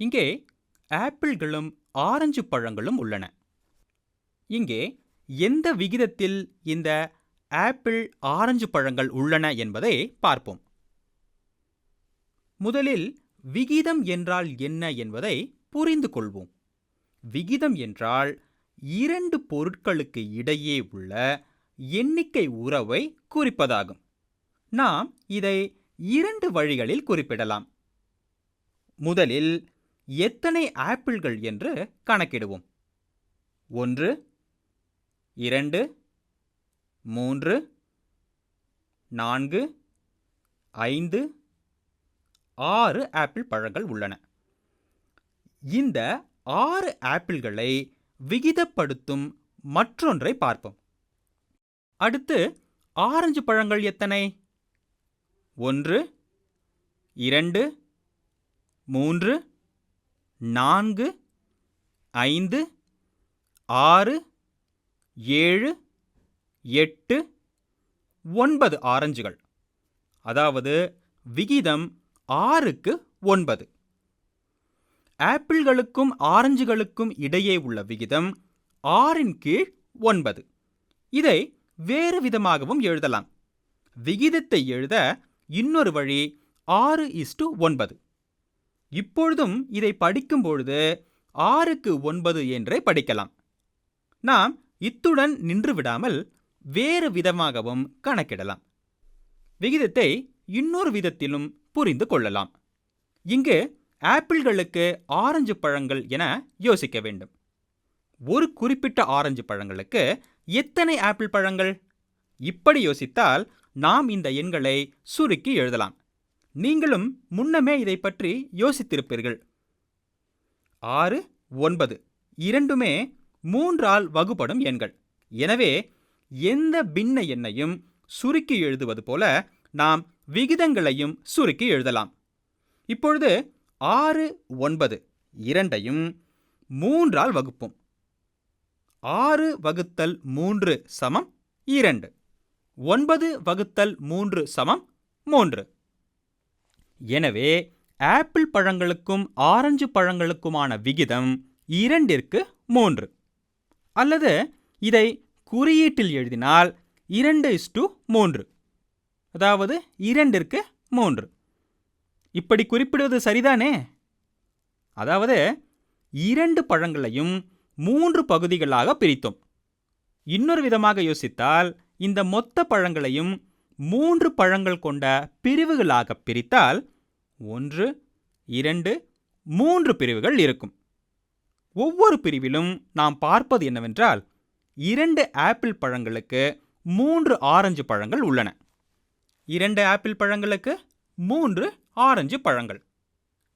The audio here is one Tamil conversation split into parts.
இங்கே ஆப்பிள்களும் ஆரஞ்சு பழங்களும் உள்ளன. இங்கே எந்த விகிதத்தில் இந்த ஆப்பிள் ஆரஞ்சு பழங்கள் உள்ளன என்பதை பார்ப்போம். முதலில் விகிதம் என்றால் என்ன என்பதை புரிந்து கொள்வோம். விகிதம் என்றால் இரண்டு பொருட்களுக்கு இடையே உள்ள எண்ணிக்கை உறவை குறிப்பதாகும். நாம் இதை இரண்டு வழிகளில் குறிப்பிடலாம். முதலில் எத்தனை ஆப்பிள்கள் என்று கணக்கிடுவோம். ஒன்று இரண்டு மூன்று நான்கு ஐந்து ஆறு ஆப்பிள் பழங்கள் உள்ளன. இந்த ஆறு ஆப்பிள்களை விகிதப்படுத்தும் மற்றொன்றை பார்ப்போம். அடுத்து ஆரஞ்சு பழங்கள் எத்தனை? ஒன்று இரண்டு மூன்று நான்கு ஐந்து ஆறு ஏழு எட்டு ஒன்பது ஆரஞ்சுகள். அதாவது விகிதம் ஆறுக்கு ஒன்பது. ஆப்பிள்களுக்கும் ஆரஞ்சுகளுக்கும் இடையே உள்ள விகிதம் ஆறின் கீழ் ஒன்பது. இதை வேறு விதமாகவும் எழுதலாம். விகிதத்தை எழுத இன்னொரு வழி ஆறு இஸ்டு ஒன்பது. இப்பொழுதும் இதை படிக்கும் பொழுது ஆறுக்கு ஒன்பது என்றே படிக்கலாம். நாம் இத்துடன் நின்று விடாமல் வேறு விதமாகவும் கணக்கிடலாம். விகிதத்தை இன்னொரு விதத்திலும் புரிந்து கொள்ளலாம். இங்கு ஆப்பிள்களுக்கு ஆரஞ்சு பழங்கள் என யோசிக்க வேண்டும். ஒரு குறிப்பிட்ட ஆரஞ்சு பழங்களுக்கு எத்தனை ஆப்பிள் பழங்கள்? இப்படி யோசித்தால் நாம் இந்த எண்களை சுருக்கி எழுதலாம். நீங்களும் முன்னமே இதை பற்றி யோசித்திருப்பீர்கள். ஆறு ஒன்பது. இரண்டுமே மூன்றால் வகுப்படும் எண்கள். எனவே எந்த பின்ன எண்ணையும் சுருக்கி எழுதுவது போல நாம் விகிதங்களையும் சுருக்கி எழுதலாம். இப்பொழுது ஆறு ஒன்பது இரண்டையும் மூன்றால் வகுப்போம். ஆறு வகுத்தல் மூன்று சமம் இரண்டு. ஒன்பது வகுத்தல் மூன்று சமம் மூன்று. எனவே ஆப்பிள் பழங்களுக்கும் ஆரஞ்சு பழங்களுக்குமான விகிதம் இரண்டிற்கு மூன்று. அல்லது இதை குறியீட்டில் எழுதினால் இரண்டு இஸ்டு மூன்று. அதாவது இரண்டிற்கு மூன்று. இப்படி குறிப்பிடுவது சரிதானே? அதாவது இரண்டு பழங்களையும் மூன்று பகுதிகளாக பிரித்தோம். இன்னொரு விதமாக யோசித்தால் இந்த மொத்த பழங்களையும் மூன்று பழங்கள் கொண்ட பிரிவுகளாக பிரித்தால் ஒன்று இரண்டு மூன்று பிரிவுகள் இருக்கும். ஒவ்வொரு பிரிவிலும் நாம் பார்ப்பது என்னவென்றால் இரண்டு ஆப்பிள் பழங்களுக்கு மூன்று ஆரஞ்சு பழங்கள் உள்ளன. இரண்டு ஆப்பிள் பழங்களுக்கு மூன்று ஆரஞ்சு பழங்கள்.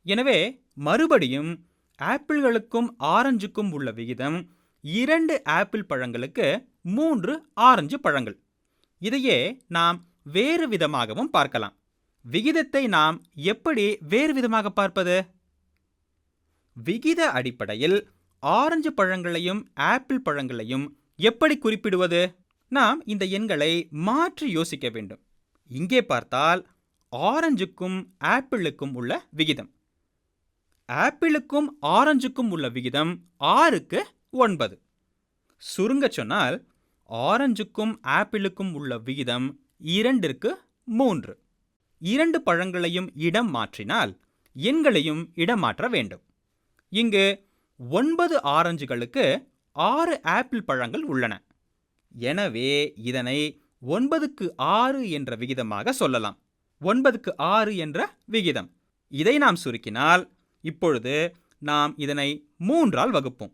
எனவே மறுபடியும் ஆப்பிள்களுக்கும் ஆரஞ்சுக்கும் உள்ள விகிதம் இரண்டு ஆப்பிள் பழங்களுக்கு மூன்று ஆரஞ்சு பழங்கள். இதையே நாம் வேறு விதமாகவும் பார்க்கலாம். விகிதத்தை நாம் எப்படி வேறு விதமாக பார்ப்பது? விகித அடிப்படையில் ஆரஞ்சு பழங்களையும் ஆப்பிள் பழங்களையும் எப்படி குறிப்பிடுவது? நாம் இந்த எண்களை மாற்றி யோசிக்க வேண்டும். இங்கே பார்த்தால் ஆரஞ்சுக்கும் ஆப்பிளுக்கும் உள்ள விகிதம். ஆப்பிளுக்கும் ஆரஞ்சுக்கும் உள்ள விகிதம் ஆறுக்கு ஒன்பது. சுருங்க சொன்னால் ஆரஞ்சுக்கும் ஆப்பிளுக்கும் உள்ள விகிதம் இரண்டிற்கு மூன்று. இரண்டு பழங்களையும் இடம் மாற்றினால் எண்களையும் இடம் மாற்ற வேண்டும். இங்கு ஒன்பது ஆரஞ்சுகளுக்கு ஆறு ஆப்பிள் பழங்கள் உள்ளன. எனவே இதனை ஒன்பதுக்கு ஆறு என்ற விகிதமாக சொல்லலாம். ஒன்பதுக்கு ஆறு என்ற விகிதம். இதை நாம் சுருக்கினால் இப்பொழுது நாம் இதனை மூன்றால் வகுப்போம்.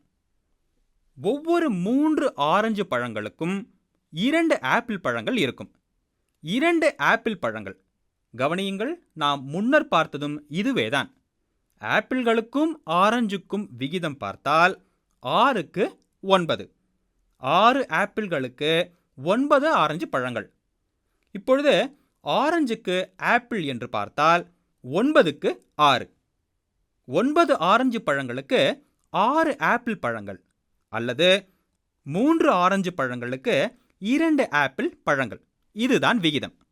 ஒவ்வொரு மூன்று ஆரஞ்சு பழங்களுக்கும் இரண்டு ஆப்பிள் பழங்கள் இருக்கும். இரண்டு ஆப்பிள் பழங்கள். கவனியுங்கள் நாம் முன்னர் பார்த்ததும் இதுவேதான். ஆப்பிள்களுக்கும் ஆரஞ்சுக்கும் விகிதம் பார்த்தால் ஆறுக்கு ஒன்பது. ஆறு ஆப்பிள்களுக்கு ஒன்பது ஆரஞ்சு பழங்கள். இப்பொழுது ஆரஞ்சுக்கு ஆப்பிள் என்று பார்த்தால் ஒன்பதுக்கு ஆறு. ஒன்பது ஆரஞ்சு பழங்களுக்கு ஆறு ஆப்பிள் பழங்கள் அல்லது மூன்று ஆரஞ்சு பழங்களுக்கு இரண்டு ஆப்பிள் பழங்கள். இதுதான் விகிதம்.